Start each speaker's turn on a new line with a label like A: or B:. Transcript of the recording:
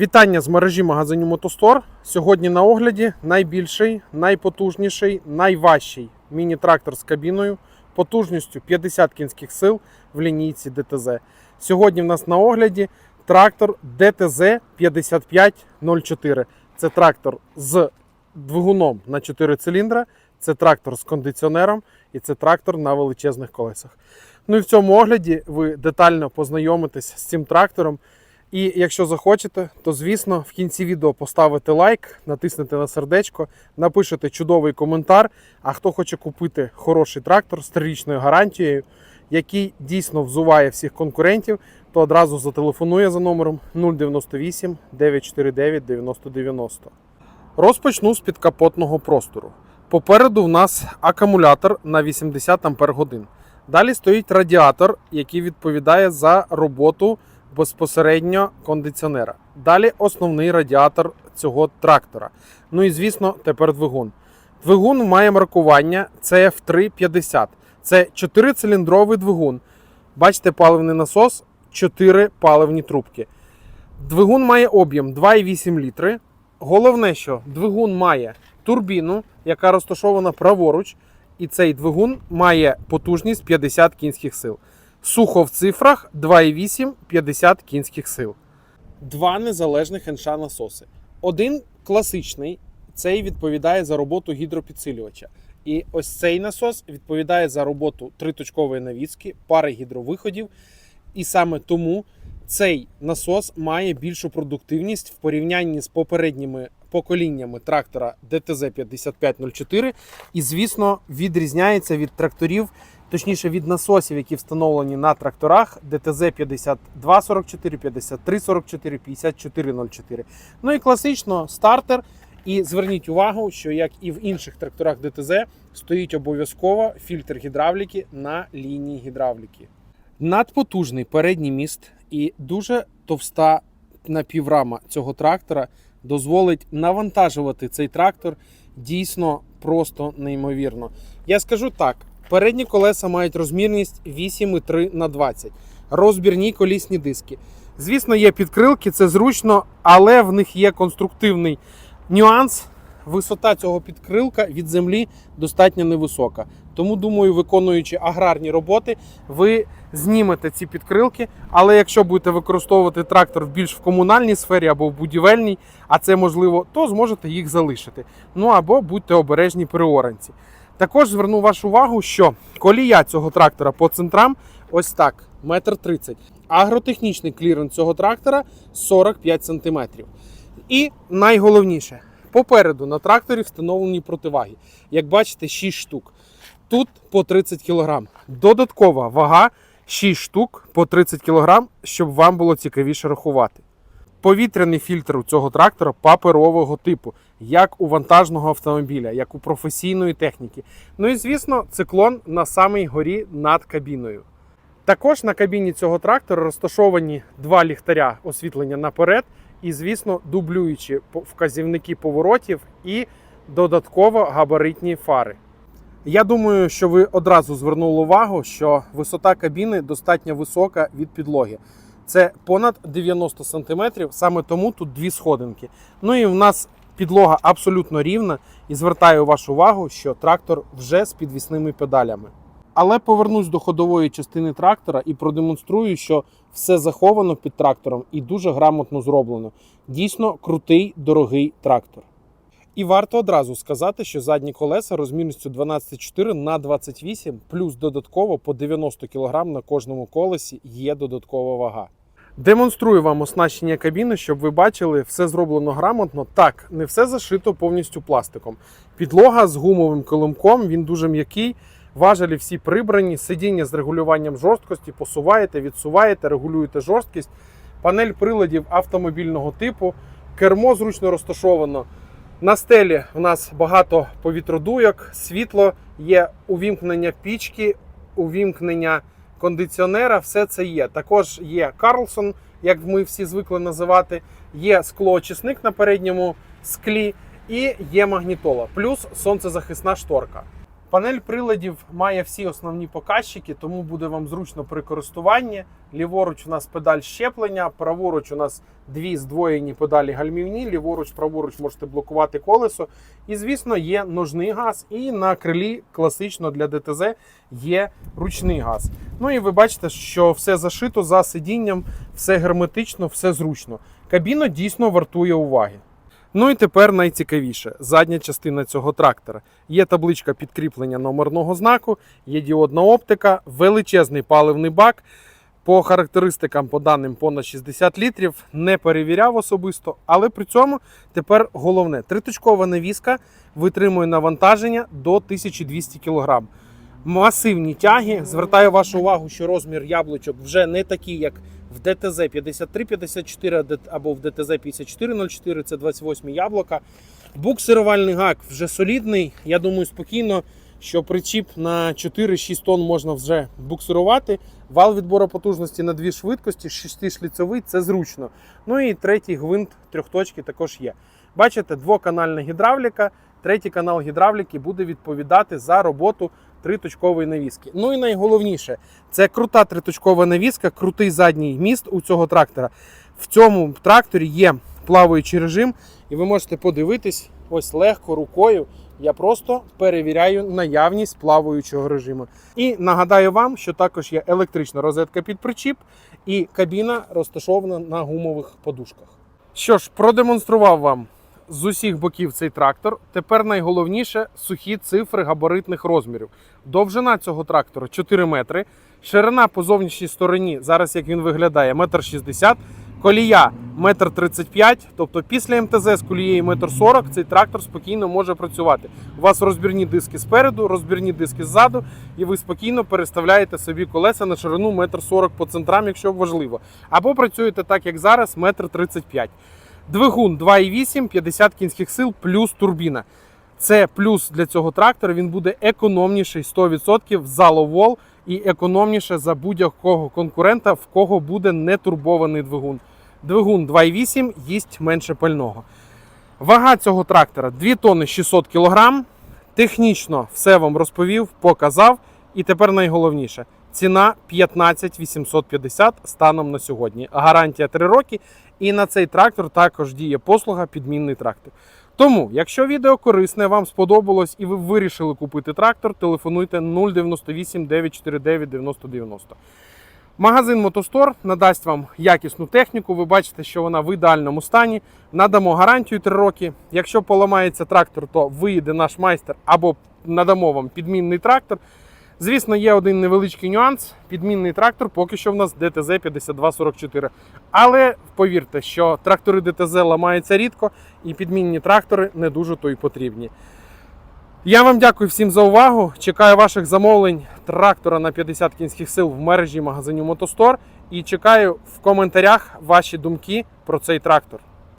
A: Вітання з мережі магазинів Мотостор. Сьогодні на огляді найбільший, найпотужніший, найважчий міні-трактор з кабіною потужністю 50 кінських сил в лінійці ДТЗ. Сьогодні в нас на огляді трактор ДТЗ 5504. Це трактор з двигуном на 4 циліндра, це трактор з кондиціонером і це трактор на величезних колесах. Ну і в цьому огляді ви детально познайомитесь з цим трактором. І якщо захочете, то звісно в кінці відео поставите лайк, натиснете на сердечко, напишете чудовий коментар. А хто хоче купити хороший трактор з трирічною гарантією, який дійсно взуває всіх конкурентів, то одразу зателефонує за номером 098 949 9090. Розпочну з підкапотного простору. Попереду в нас акумулятор на 80 Ампер годин. Далі стоїть радіатор, який відповідає за роботу безпосередньо кондиціонера. Далі основний радіатор цього трактора. Ну і звісно, тепер двигун. Двигун має маркування CF350. Це 4-циліндровий двигун. Бачите, паливний насос, 4 паливні трубки. Двигун має об'єм 2,8 літри. Головне, що двигун має турбіну, яка розташована праворуч, і цей двигун має потужність 50 кінських сил. Сухо в цифрах 2,8 50 кінських сил. Два незалежних НШ насоси. Один класичний, цей відповідає за роботу гідропідсилювача. І ось цей насос відповідає за роботу триточкової навіски, пари гідровиходів. І саме тому цей насос має більшу продуктивність в порівнянні з попередніми поколіннями трактора ДТЗ 5504 і, звісно, відрізняється від тракторів, точніше від насосів, які встановлені на тракторах ДТЗ 5244, 5344, 5404. Ну і класично стартер. І зверніть увагу, що як і в інших тракторах ДТЗ стоїть обов'язково фільтр гідравліки на лінії гідравліки. Надпотужний передній міст і дуже товста напіврама цього трактора дозволить навантажувати цей трактор дійсно просто неймовірно. Я скажу так: передні колеса мають розмірність 8,3 на 20, розбірні колісні диски. Звісно, є підкрилки, це зручно, але в них є конструктивний нюанс. Висота цього підкрилка від землі достатньо невисока. Тому, думаю, виконуючи аграрні роботи, ви знімете ці підкрилки. Але якщо будете використовувати трактор більш в комунальній сфері або в будівельній, а це можливо, то зможете їх залишити. Ну або будьте обережні при оранці. Також зверну вашу увагу, що колія цього трактора по центрам ось так, метр тридцять. Агротехнічний кліренс цього трактора 45 см. І найголовніше, попереду на тракторі встановлені противаги. Як бачите, 6 штук. Тут по 30 кг. Додаткова вага 6 штук по 30 кг, щоб вам було цікавіше рахувати. Повітряний фільтр у цього трактора паперового типу, як у вантажного автомобіля, як у професійної техніки. Ну і звісно, циклон на самій горі над кабіною. Також на кабіні цього трактора розташовані два ліхтаря освітлення наперед, і, звісно, дублюючі по- вказівники поворотів і додатково габаритні фари. Я думаю, що ви одразу звернули увагу, що висота кабіни достатньо висока від підлоги. Це понад 90 см, саме тому тут дві сходинки. Ну і в нас підлога абсолютно рівна, і звертаю вашу увагу, що трактор вже з підвісними педалями. Але повернусь до ходової частини трактора і продемонструю, що все заховано під трактором і дуже грамотно зроблено. Дійсно крутий, дорогий трактор. І варто одразу сказати, що задні колеса розмірністю 12,4 на 28, плюс додатково по 90 кг на кожному колесі є додаткова вага. Демонструю вам оснащення кабіни, щоб ви бачили, все зроблено грамотно. Так, не все зашито повністю пластиком. Підлога з гумовим килимком, він дуже м'який. Важелі всі прибрані, сидіння з регулюванням жорсткості, посуваєте, відсуваєте, регулюєте жорсткість. Панель приладів автомобільного типу, кермо зручно розташовано. На стелі у нас багато повітродуйок, світло, є увімкнення пічки, увімкнення кондиціонера, все це є. Також є Карлсон, як ми всі звикли називати, є склоочисник на передньому склі і є магнітола, плюс сонцезахисна шторка. Панель приладів має всі основні показчики, тому буде вам зручно при користуванні. Ліворуч у нас педаль щеплення, праворуч у нас дві здвоєні педалі гальмівні, ліворуч, праворуч можете блокувати колесо. І, звісно, є ножний газ, і на крилі класично для ДТЗ є ручний газ. Ну і ви бачите, що все зашито за сидінням, все герметично, все зручно. Кабіна дійсно вартує уваги. Ну і тепер найцікавіше задня частина цього трактора. Є табличка підкріплення номерного знаку, є діодна оптика, величезний паливний бак. По характеристикам, по даним понад 60 літрів, не перевіряв особисто, але при цьому тепер головне: триточкова навіска витримує навантаження до 1200 кг. Масивні тяги. Звертаю вашу увагу, що розмір яблучок вже не такий, як в ДТЗ 5354 або в ДТЗ 5404, це 28 яблука. Буксирувальний гак вже солідний. Я думаю, спокійно, що причіп на 4-6 тонн можна вже буксирувати. Вал відбору потужності на дві швидкості, 6-шліцевий, це зручно. Ну і третій гвинт трьохточки також є. Бачите, двоканальна гідравліка. Третій канал гідравліки буде відповідати за роботу триточкової навіски. Ну і найголовніше, це крута триточкова навіска, крутий задній міст у цього трактора. В цьому тракторі є плаваючий режим, і ви можете подивитись ось легко рукою. Я просто перевіряю наявність плаваючого режиму. І нагадаю вам, що також є електрична розетка під причіп і кабіна розташована на гумових подушках. Що ж, продемонстрував вам з усіх боків цей трактор. Тепер найголовніше сухі цифри габаритних розмірів. Довжина цього трактора 4 метри, ширина по зовнішній стороні, зараз як він виглядає, 1,60 м. Колія 1,35 м, тобто після МТЗ з колією 1,40 м цей трактор спокійно може працювати. У вас розбірні диски спереду, розбірні диски ззаду, і ви спокійно переставляєте собі колеса на ширину 1,40 м по центрам, якщо важливо. Або працюєте так, як зараз, 1,35 м. Двигун 2,8, 50 кінських сил плюс турбіна. Це плюс для цього трактора. Він буде економніший 100% за ловол і економніше за будь-якого конкурента, в кого буде не турбований двигун. Двигун 2,8 їсть менше пального. Вага цього трактора 2 тонни 600 кг. Технічно все вам розповів, показав. І тепер найголовніше. Ціна 15 850 станом на сьогодні. Гарантія 3 роки. І на цей трактор також діє послуга підмінний трактор. Тому, якщо відео корисне, вам сподобалось і ви вирішили купити трактор, телефонуйте 098 949 9090. Магазин Мотостор надасть вам якісну техніку. Ви бачите, що вона в ідеальному стані. Надамо гарантію 3 роки. Якщо поламається трактор, то виїде наш майстер або надамо вам підмінний трактор. Звісно, є один невеличкий нюанс. Підмінний трактор поки що в нас ДТЗ 5244. Але повірте, що трактори ДТЗ ламаються рідко, і підмінні трактори не дуже то й потрібні. Я вам дякую всім за увагу. Чекаю ваших замовлень трактора на 50 кінських сил в мережі магазинів Мотостор. І чекаю в коментарях ваші думки про цей трактор.